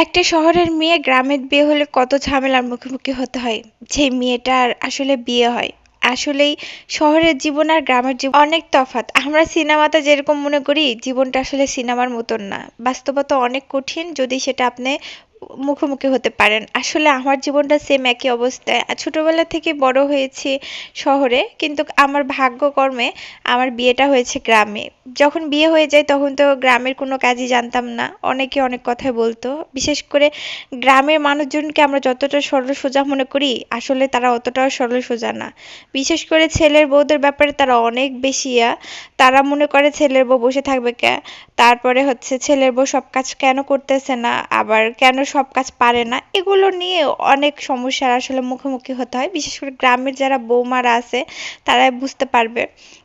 একটা শহরের মেয়ে গ্রামের বিয়ে হলে কত ঝামেলার মুখোমুখি হতে হয়? যে মেয়েটার আসলে বিয়ে হয়। আসলেই শহরের জীবন আর গ্রামের জীবন অনেক তফাত আমরা সিনেমাতে যেরকম মনে করি, জীবনটা আসলে সিনেমার মতন না। বাস্তবতা অনেক কঠিন। যদি সেটা আপনি মুখোমুখি হতে পারেন। আসলে আমার জীবনটা সেম একই অবস্থায়। ছোটবেলা থেকে বড় হয়েছি শহরে, কিন্তু আমার ভাগ্যকর্মে আমার বিয়েটা হয়েছে গ্রামে। যখন বিয়ে হয়ে যায় তখন তো গ্রামের কোনো কাজই জানতাম না। অনেকে অনেক কথাই বলতো। বিশেষ করে গ্রামের মানুষজনকে আমরা যতটা সরল সোজা মনে করি, আসলে তারা অতটাও সরল সোজা না। বিশেষ করে ছেলের বউদের ব্যাপারে তারা অনেক বেশি তারা মনে করে ছেলের বউ বসে থাকবে কে? তারপরে হচ্ছে ছেলের বউ সব কাজ কেন করতেছে না? আবার কেন সব কাজ পারে না, এগুলো নিয়ে অনেক সমস্যার আসলে মুখোমুখি হতে হয়। বিশেষ করে গ্রামের যারা বৌমারা আছে, তারাই বুঝতে পারবে।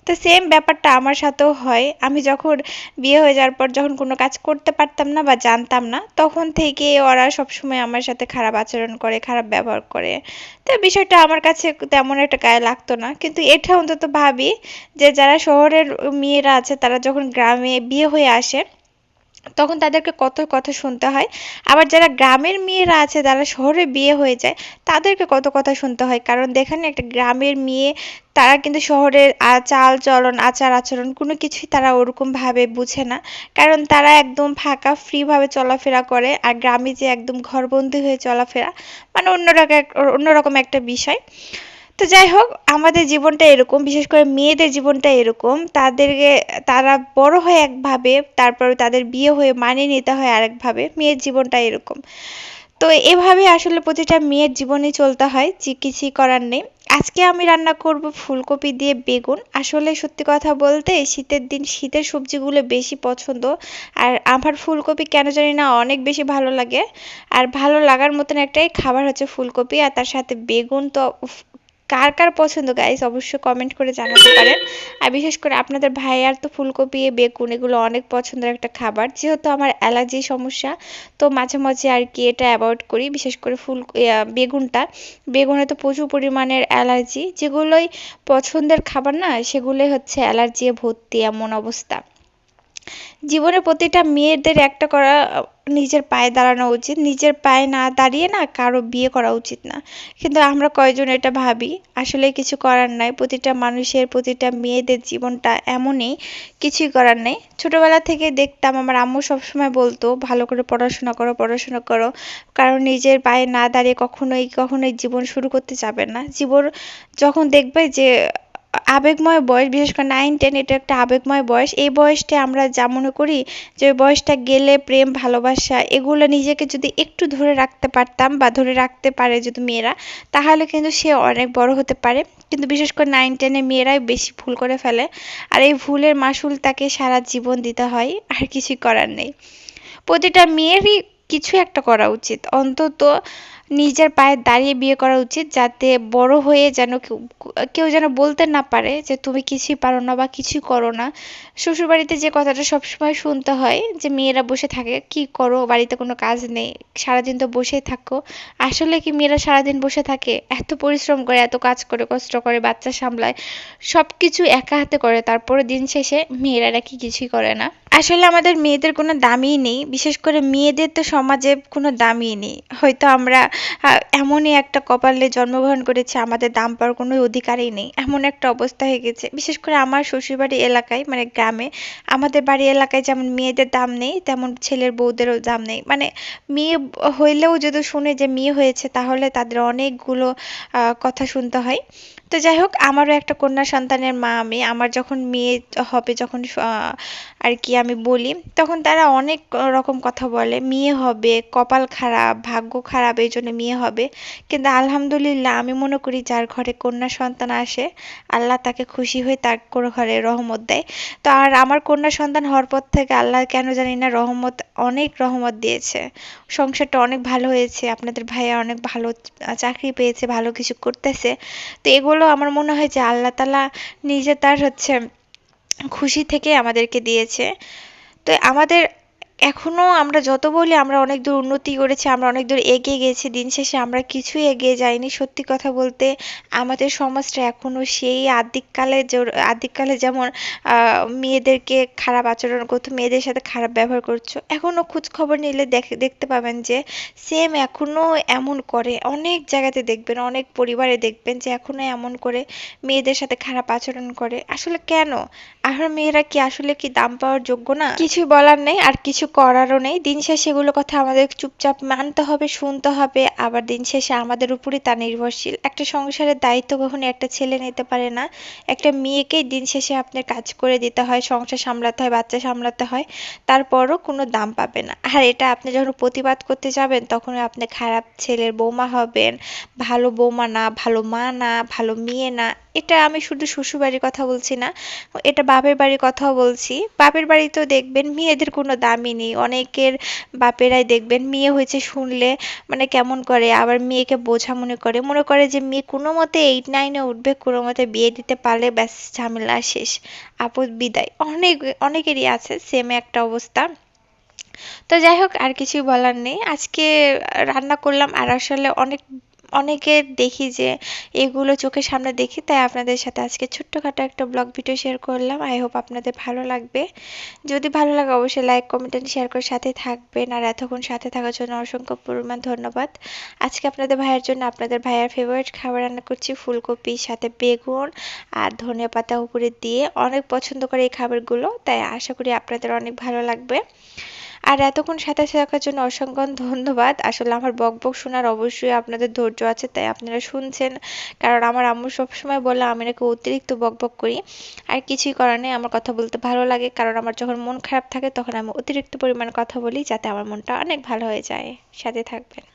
তো সেম ব্যাপারটা আমার সাথেও হয়। আমি যখন বিয়ে হয়ে যাওয়ার পর যখন কোনো কাজ করতে পারতাম না বা জানতাম না, তখন থেকে ওরা সবসময় আমার সাথে খারাপ আচরণ করে, খারাপ ব্যবহার করে। তো বিষয়টা আমার কাছে তেমন একটা গায়ে লাগতো না। কিন্তু এটা অন্তত ভাবি যে যারা শহরের মেয়েরা আছে, তারা যখন গ্রামে বিয়ে হয়ে আসে তখন তাদেরকে কত কথা শুনতে হয়। আবার যারা গ্রামের মেয়েরা আছে, যারা শহরে বিয়ে হয়ে যায়, তাদেরকে কত কথা শুনতে হয়। কারণ দেখেন, একটা গ্রামের মেয়ে, তারা কিন্তু শহরের চাল, চলন, আচার আচরণ কোনো কিছুই তারা ওরকমভাবে বুঝে না। কারণ তারা একদম ফাঁকা, ফ্রিভাবে চলাফেরা করে। আর গ্রামে যে একদম ঘরবন্দি হয়ে চলাফেরা মানে অন্যরকম অন্যরকম একটা বিষয়। তো যাই হোক, আমাদের জীবনটা এরকম, বিশেষ করে মেয়েদের জীবনটা এরকম। তাদেরকে, তারা বড় হয় একভাবে, তারপরে তাদের বিয়ে হয়ে মানিয়ে নিতে হয় আরেকভাবে, মেয়ের জীবনটা এরকম। তো এভাবে আসলে প্রতিটা মেয়ের জীবনে চলতে হয়, যে কিছুই করার নেই। আজকে আমি রান্না করব ফুলকপি দিয়ে বেগুন। আসলে সত্যি কথা বলতে, শীতের দিন শীতের সবজিগুলো বেশি পছন্দ। আর আমার ফুলকপি কেন জানি না অনেক বেশি ভালো লাগে। আর ভালো লাগার মতন একটাই খাবার হচ্ছে ফুলকপি, আর তার সাথে বেগুন তো কার কার পছন্দ গাইস অবশ্যই কমেন্ট করে জানাতে পারেন। আর বিশেষ করে আপনাদের ভাইয়ার তো ফুলকপি, বেগুন, এগুলো অনেক পছন্দের একটা খাবার। যেহেতু আমার অ্যালার্জি সমস্যা, তো মাঝে মাঝে আর কি এটা অ্যাভয়েড করি। বিশেষ করে ফুল বেগুনটা। বেগুনে তো প্রচুর পরিমাণের অ্যালার্জি। যেগুলোই পছন্দের খাবার না, সেগুলোই হচ্ছে অ্যালার্জি ভর্তি এমন অবস্থা। জীবনে প্রতিটা মেয়েদের একটা করা, নিজের পায়ে দাঁড়ানো উচিত। নিজের পায়ে না দাঁড়িয়ে না কারও বিয়ে করা উচিত না। কিন্তু আমরা কয়জন এটা ভাবি, আসলে কিছু করার নাই। প্রতিটা মানুষের, প্রতিটা মেয়েদের জীবনটা এমনই, কিছুই করার নেই। ছোটবেলা থেকে দেখতাম, আমার আম্মু সবসময় বলতো, ভালো করে পড়াশোনা করো পড়াশোনা করো। কারণ নিজের পায়ে না দাঁড়িয়ে কখনোই কখনোই জীবন শুরু করতে যাবে না। জীবন যখন দেখবে যে আবেগময় বয়স, বিশেষ করে নাইন টেন এটা একটা আবেগময় বয়স। এই বয়সটা আমরা যা মনে করি যে বয়সটা গেলে প্রেম, ভালোবাসা, এগুলো নিজেকে যদি একটু ধরে রাখতে পারতাম বা ধরে রাখতে পারে যদি মেয়েরা, তাহলে কিন্তু সে অনেক বড় হতে পারে। কিন্তু বিশেষ করে নাইন টেনে মেয়েরাই বেশি ভুল করে ফেলে। আর এই ভুলের মাসুল তাকে সারা জীবন দিতে হয়, আর কিছুই করার নেই। প্রতিটা মেয়েরই কিছু একটা করা উচিত। অন্তত নিজের পায়ে দাঁড়িয়ে বিয়ে করা উচিত যাতে বড় হয়ে যেন কেউ যেন বলতে না পারে যে তুমি কিছুই পারো না বা কিছুই করো না। শ্বশুরবাড়িতে যে কথাটা সবসময় শুনতে হয় যে মেয়েরা বসে থাকে, কি করো? বাড়িতে কোনো কাজ নেই, সারাদিন তো বসেই থাকো। আসলে কি মেয়েরা সারাদিন বসে থাকে? এত পরিশ্রম করে, এত কাজ করে, কষ্ট করে, বাচ্চা সামলায় সব কিছু একা হাতে করে, তারপরে দিন শেষে মেয়েরা নাকি কিছুই করে না। আসলে আমাদের মেয়েদের কোনো দামই নেই, বিশেষ করে মেয়েদের তো সমাজে কোনো দামই নেই। হয়তো আমরা এমনই একটা কপালে জন্মগ্রহণ করেছে, আমাদের দাম পাওয়ার কোনো অধিকারই নেই। এমন একটা অবস্থা হয়ে গেছে। বিশেষ করে আমার শ্বশুরবাড়ি এলাকায় মানে গ্রামে, আমাদের বাড়ি এলাকায় যেমন মেয়েদের দাম নেই, তেমন ছেলের বউদেরও দাম নেই। মানে মেয়ে হইলেও যদি শুনে যে মেয়ে হয়েছে, তাহলে তাদের অনেকগুলো কথা শুনতে হয়। তো যাই হোক, আমারও একটা কন্যা সন্তানের মা আমি। আমার যখন মেয়ে হবে, যখন আর কি আমি বলি, তখন তারা অনেক রকম কথা বলে। মেয়ে হবে, কপাল খারাপ, ভাগ্য খারাপ, এই জন্য মেয়ে হবে। কিন্তু আলহামদুলিল্লাহ আমি মনে করি যার ঘরে কন্যা সন্তান আসে, আল্লাহ তাকে খুশি হয়ে তার কোনো ঘরে রহমত দেয়। তো আর আমার কন্যা সন্তান হওয়ার পর থেকে আল্লাহ কেন জানি না রহমত, অনেক রহমত দিয়েছে। সংসারটা অনেক ভালো হয়েছে, আপনাদের ভাইয়া অনেক ভালো চাকরি পেয়েছে, ভালো কিছু করতেছে। তো এগুলো আমার মনে হয় যে আল্লাহ তালা নিজে তার হচ্ছে খুশি থেকে আমাদেরকে দিয়েছে। তো আমাদের এখনও আমরা যত বলি আমরা অনেক দূর উন্নতি করেছি, আমরা অনেক দূর এগিয়ে গেছি, দিন শেষে আমরা কিছুই এগিয়ে যাইনি। সত্যি কথা বলতে আমাদের সমাজটা এখনও সেই আদিকালে আদিকালে যেমন মেয়েদেরকে খারাপ আচরণ করতো, মেয়েদের সাথে খারাপ ব্যবহার করছ। এখনও খোঁজ খবর নিলে দেখ- দেখতে পাবেন যে সেম এখনও এমন করে। অনেক জায়গাতে দেখবেন, অনেক পরিবারে দেখবেন যে এখনও এমন করে মেয়েদের সাথে খারাপ আচরণ করে। আসলে কেন? আর মেয়েরা কি আসলে কি দাম পাওয়ার যোগ্য না? কিছু বলার নেই আর কিছু করারও নেই। দিন শেষে এগুলো কথা আমাদের চুপচাপ মানতে হবে, শুনতে হবে। আবার দিন শেষে আমাদের উপরই তা নির্ভরশীল। একটা সংসারের দায়িত্ব কখনো একটা ছেলে নিতে পারে না। একটা মেয়েকেই দিন শেষে আপনার কাজ করে দিতে হয়, সংসার সামলাতে হয়, বাচ্চা সামলাতে হয়। তারপরও কোনো দাম পাবে না। আর এটা আপনি যখন প্রতিবাদ করতে যাবেন তখন আপনি খারাপ ছেলের বৌমা হবেন। ভালো বৌমা না, ভালো মা না, ভালো মেয়ে না। এটা আমি শুধু শ্বশুরবাড়ির কথা বলছি না। এটা বাপের বাড়ির কথাও বলছি। বাপের বাড়িতেও দেখবেন মেয়েদের কোনো দামই নেই। অনেকের বাপেরাই দেখবেন মেয়ে হয়েছে শুনলে মানে কেমন করে, আবার মেয়েকে বোঝা মনে করে। মনে করে যে মেয়ে কোনো মতে এইট নাইনে উঠবে, কোনো মতে বিয়ে দিতে পারলে ব্যাস ঝামেলা শেষ। আপদ বিদায়। অনেক, অনেকেরই আছে সেম একটা অবস্থা। তো যাই হোক, আর কিছুই বলার নেই। আজকে রান্না করলাম আর আসলে অনেক অনেকের দেখি যে এগুলো চোখের সামনে দেখি, তাই আপনাদের সাথে আজকে ছোট্টখাটো একটা ব্লগ ভিডিও শেয়ার করলাম। আই হোপ আপনাদের ভালো লাগবে। যদি ভালো লাগে অবশ্যই লাইক কমেন্ট এন্ড শেয়ার করে সাথে থাকবেন। আর এতক্ষণ সাথে থাকার জন্য অসংখ্য পরিমাণ ধন্যবাদ। আজকে আপনাদের ভাইয়ের জন্য আপনাদের ভাইয়ের ফেভারিট খাবার রান্না করছি, ফুলকপি, সাথে বেগুন আর ধনিয়া পাতা উপরে দিয়ে। অনেক পছন্দ করে এই খাবারগুলো, তাই আশা করি আপনাদের অনেক ভালো লাগবে। আর এতক্ষণ সাথে থাকার জন্য অসংখ্য ধন্যবাদ। আসলে আমার বক বক শোনার অবশ্যই আপনাদের ধৈর্য আছে, তাই আপনারা শুনছেন। কারণ আমার আম্মু সবসময় বলে, আমি নাকি অতিরিক্ত বক বক করি। আর কিছুই করার নেই, আমার কথা বলতে ভালো লাগে। কারণ আমার যখন মন খারাপ থাকে, তখন আমি অতিরিক্ত পরিমাণ কথা বলি, যাতে আমার মনটা অনেক ভালো হয়ে যায়। সাথে থাকবেন।